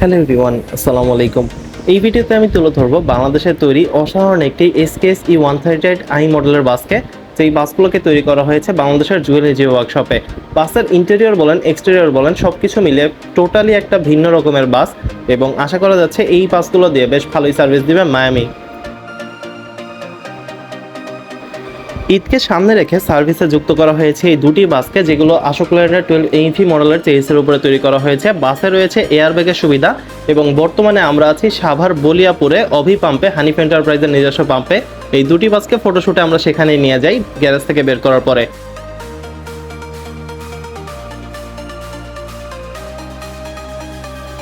Hello everyone, আসসালামু আলাইকুম। এই ভিডিওতে আমি তুলে ধরবো বাংলাদেশের তৈরি অসাধারণ একটি SKS E one thirty eight I মডেলের বাসকে। সেই বাসগুলোকে তৈরি করা হয়েছে বাংলাদেশের জুয়েলারি যে ওয়ার্কশপে বাসের ইন্টেরিয়র বলেন এক্সটেরিয়র বলেন সব কিছু মিলে টোটালি একটা ভিন্ন রকমের বাস এবং আশা করা যাচ্ছে এই বাসগুলো দিয়ে বেশ ভালোই সার্ভিস দিবে মায়ামি ঈদকে সামনে রেখে সার্ভিসে যুক্ত করা হয়েছে এই দুটি বাসকে, যেগুলো আশোক লেনের টুয়েলভ এইফি মডেলের চেইসের উপরে তৈরি করা হয়েছে। বাসে রয়েছে এয়ারব্যাগের সুবিধা এবং বর্তমানে আমরা আছি সাভার বলিয়াপুরে অভি পাম্পে হানিফ এন্টারপ্রাইজের নিজস্ব পাম্পে এই দুটি বাসকে ফটোশ্যুটে আমরা সেখানে নিয়ে যাই গ্যারেজ থেকে বের করার পরে।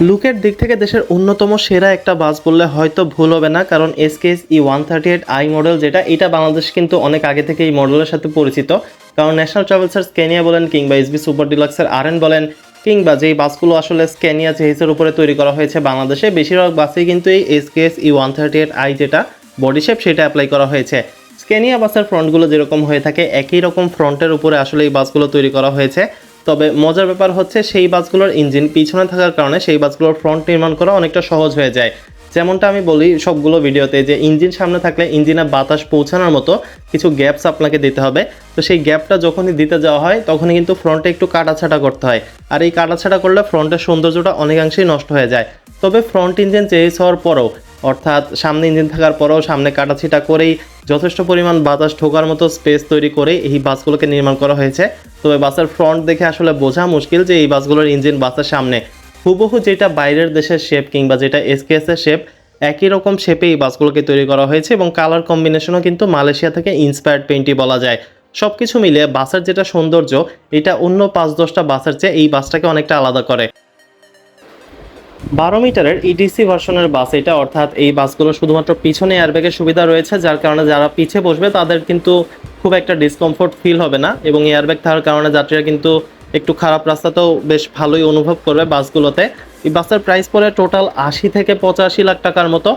লুকের দিক থেকে দেশের অন্যতম সেরা একটা বাস বললে হয়তো ভুল হবে না, কারণ SKS E one thirty eight I model যেটা, এটা বাংলাদেশ কিন্তু অনেক আগে থেকে এই মডেলের সাথে পরিচিত। কারণ ন্যাশনাল ট্রাভেলসের স্ক্যানিয়া বলেন কিংবা এসবি সুপার ডিলাক্সের আর এন বলেন, কিংবা যেই বাসগুলো আসলে স্ক্যানিয়া চেহিসের উপরে তৈরি করা হয়েছে বাংলাদেশে, বেশিরভাগ বাসেই কিন্তু এই SKS E one thirty eight I যেটা বডি শেপ সেটা অ্যাপ্লাই করা হয়েছে। স্ক্যানিয়া বাসের ফ্রন্টগুলো যেরকম হয়ে থাকে, একই রকম ফ্রন্টের উপরে আসলে এই বাসগুলো তৈরি করা হয়েছে। তবে মজার ব্যাপার হচ্ছে সেই বাসগুলোর ইঞ্জিন পিছনে থাকার কারণে সেই বাসগুলোর ফ্রন্ট নির্মাণ করা অনেকটা সহজ হয়ে যায়। যেমনটা আমি বলি সবগুলো ভিডিওতে যে ইঞ্জিন সামনে থাকলে ইঞ্জিনে বাতাস পৌঁছানোর মতো কিছু গ্যাপস আপনাকে দিতে হবে। তো সেই গ্যাপটা যখনই দিতে যাওয়া হয়, তখনই কিন্তু ফ্রন্টে একটু কাটাছাটা করতে হয়। আর এই কাটাছাটা করলে ফ্রন্টের সৌন্দর্যটা অনেকাংশেই নষ্ট হয়ে যায়। তবে ফ্রন্ট ইঞ্জিন চেঞ্জ হওয়ার পরেও অর্থাৎ সামনে ইঞ্জিন থাকার পরেও সামনে কাটাছিটা করেই যথেষ্ট পরিমাণ বাতাস ঢোকার মতো স্পেস তৈরি করে এই বাসগুলোকে নির্মাণ করা হয়েছে। তবে বাসের ফ্রন্ট দেখে আসলে বোঝা মুশকিল যে এই বাসগুলোর ইঞ্জিন বাসের সামনে হুবহু যেটা বাইরের দেশের শেপ কিংবা যেটা এসকেএস এর শেপ একই রকম শেপে এই বাসগুলোকে তৈরি করা হয়েছে এবং কালার কম্বিনেশনও কিন্তু মালয়েশিয়া থেকে ইন্সপায়ার্ড পেইন্টই বলা যায়। সব কিছু মিলে বাসের যেটা সৌন্দর্য, এটা অন্য পাঁচ দশটা বাসের চেয়ে এই বাসটাকে অনেকটা আলাদা করে। বারো মিটারের ইডিসি ভার্সনের বাস এটা, অর্থাৎ এই বাসগুলো শুধুমাত্র পিছনে এয়ারব্যাগের সুবিধা রয়েছে, যার কারণে যারা পিছে বসবে তাদের কিন্তু খুব একটা ডিসকমফোর্ট ফিল হবে না এবং এয়ারব্যাগ থাকার কারণে যাত্রীরা কিন্তু একটু খারাপ রাস্তাতেও বেশ ভালোই অনুভব করবে বাসগুলোতে। এই বাসের প্রাইস পড়ে টোটাল আশি থেকে পঁচাশি লাখ টাকার মতো।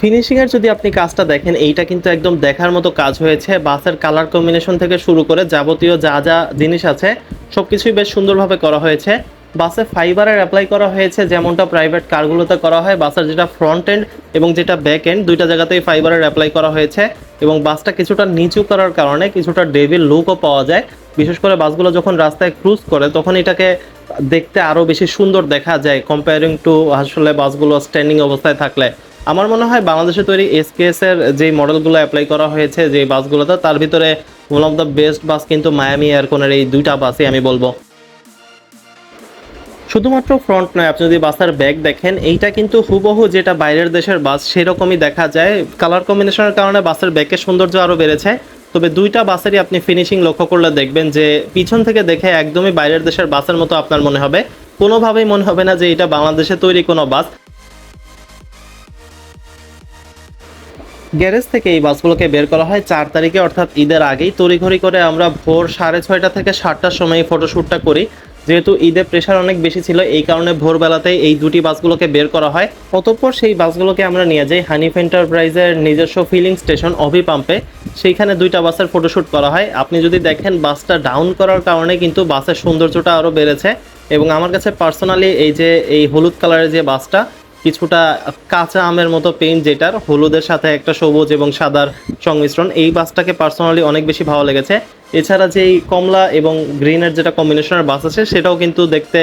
ফিনিশিংয়ের যদি আপনি কাজটা দেখেন, এইটা কিন্তু একদম দেখার মতো কাজ হয়েছে। বাসের কালার কম্বিনেশন থেকে শুরু করে যাবতীয় যা যা জিনিস আছে সব কিছুই বেশ সুন্দরভাবে করা হয়েছে। বাসে ফাইবারের অ্যাপ্লাই করা হয়েছে, যেমনটা প্রাইভেট কারগুলোতে করা হয়। বাসের যেটা ফ্রন্ট এন্ড এবং যেটা ব্যাক এন্ড দুইটা জায়গাতেই ফাইবারের অ্যাপ্লাই করা হয়েছে এবং বাসটা কিছুটা নিচু করার কারণে কিছুটা ডেভিল লুকও পাওয়া যায়। বিশেষ করে বাসগুলো যখন রাস্তায় ক্রুজ করে, তখন এটাকে দেখতে আরও বেশি সুন্দর দেখা যায় কম্পেয়ারিং টু আসলে বাসগুলো স্ট্যান্ডিং অবস্থায় থাকলে। আমার মনে হয় বাংলাদেশে তৈরি এসকেএস এর যে মডেলগুলো অ্যাপ্লাই করা হয়েছে যে বাসগুলোতে, তার ভিতরে one of the best bus কিন্তু মায়ামি এয়ারকোনের এই দুইটা বাসই আমি বলব। শুধুমাত্র ফ্রন্ট নয়, আপনি যদি বাসের ব্যাগ দেখেন, এইটা কিন্তু হুবহু যেটা বাইরের দেশের বাস সেরকমই দেখা যায়। কালার কম্বিনেশনের কারণে বাসের ব্যাগের সৌন্দর্য আরও বেড়েছে। তবে দুইটা বাসেরই আপনি ফিনিশিং লক্ষ্য করলে দেখবেন যে, পিছন থেকে দেখে একদমই বাইরের দেশের বাসের মতো আপনার মনে হবে। কোনোভাবেই মনে হবে না যে, এটা বাংলাদেশে তৈরি কোনো বাস গ্যারেজ থেকে এই বাসগুলোকে বের করা হয় চার তারিখে, অর্থাৎ ঈদের আগেই। তড়িঘড়ি করে আমরা ভোর সাড়ে ছয়টা থেকে সাতটার সময় ফটোশ্যুটটা করি। যেহেতু ঈদের প্রেশার অনেক বেশি ছিল, এই কারণে ভোরবেলাতেই এই দুটি বাসগুলোকে বের করা হয়। অতঃপর সেই বাসগুলোকে আমরা নিয়ে যাই হানিফ এন্টারপ্রাইজের নিজস্ব ফিলিং স্টেশন অভি পাম্পে সেইখানে দুইটা বাসের ফটোশ্যুট করা হয়। আপনি যদি দেখেন, বাসটা ডাউন করার কারণে কিন্তু বাসের সৌন্দর্যটা আরও বেড়েছে। এবং আমার কাছে পার্সোনালি এই যে, এই হলুদ কালারের যে বাসটা, কিছুটা কাঁচা আমের মতো পেইন্ট যেটার, হলুদের সাথে একটা সবুজ এবং সাদার সংমিশ্রণ, এই বাসটাকে পার্সোনালি অনেক বেশি ভালো লেগেছে। এছাড়া যেই কমলা এবং গ্রিনের যেটা কম্বিনেশনের বাস আছে, সেটাও কিন্তু দেখতে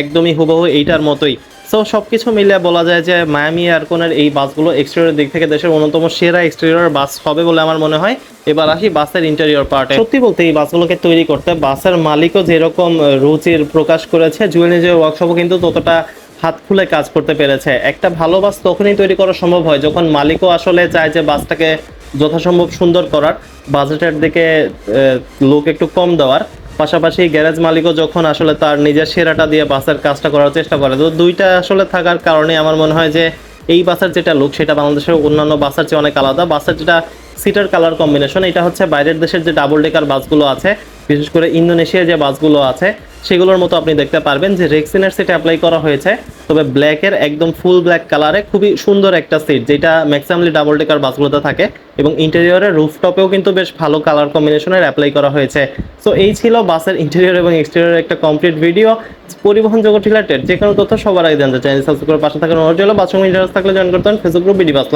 একদমই হুবহু এইটার মতোই। সো সব কিছু মিলে বলা যায় যে মায়ামি এয়ারকোনের এই বাসগুলো এক্সটেরিয়র দিক থেকে দেশের অন্যতম সেরা এক্সটেরিয়র বাস হবে বলে আমার মনে হয়। এবার আসি বাসের ইন্টেরিয়র পার্টে সত্যি বলতে এই বাসগুলোকে তৈরি করতে বাসের মালিকও যেরকম রুচির প্রকাশ করেছে জুয়েল নিজের ওয়ার্কশপও কিন্তু ততটা হাত খুলে কাজ করতে পেরেছে। একটা ভালো বাস তখনই তৈরি করা সম্ভব হয় যখন মালিকও আসলে চায় যে বাসটাকে যথাসম্ভব সুন্দর করার বাজেটের দিকে লোক একটু কম দেওয়ার। পাশাপাশি গ্যারেজ মালিকও যখন আসলে তার নিজের সেরাটা দিয়ে বাসের কাজটা করার চেষ্টা করে, তো দুইটা আসলে থাকার কারণে আমার মনে হয় যে, এই বাসের যেটা লুক সেটা বাংলাদেশের অন্যান্য বাসের চেয়ে অনেক আলাদা। বাসের যেটা সিটার কালার কম্বিনেশন। এটা হচ্ছে বাইরের দেশের যে ডাবল ডেকার বাসগুলো আছে, বিশেষ করে ইন্দোনেশিয়ার যে বাসগুলো আছে, সেগুলোর মতো আপনি দেখতে পারবেন যে রেক্সিনের সিট অ্যাপ্লাই করা হয়েছে। তবে ব্ল্যাকের একদম ফুল ব্ল্যাক কালারে খুবই সুন্দর একটা সিট যেটা ম্যাক্সিমামলি ডাবল ডেকার বাসগুলোতে থাকে। এবং ইন্টেরিয়রের রুফটপেও কিন্তু বেশ ভালো কালার কম্বিনেশনের অ্যাপ্লাই করা হয়েছে। সো এই ছিল বাসের ইন্টেরিয়র এবং এক্সটেরিয়র একটা কমপ্লিট ভিডিও পরিবহন জগৎ রিলেটেড যে কোনো তথ্য সবার আগে জানতে চাই সাবস্ক্রাইব করে পাশে থাকার অনুরোধ রইল। বাস ইন্টারেস্ট থাকলে জয়েন করতেন ফেসবুক গ্রুপ বিডি বাস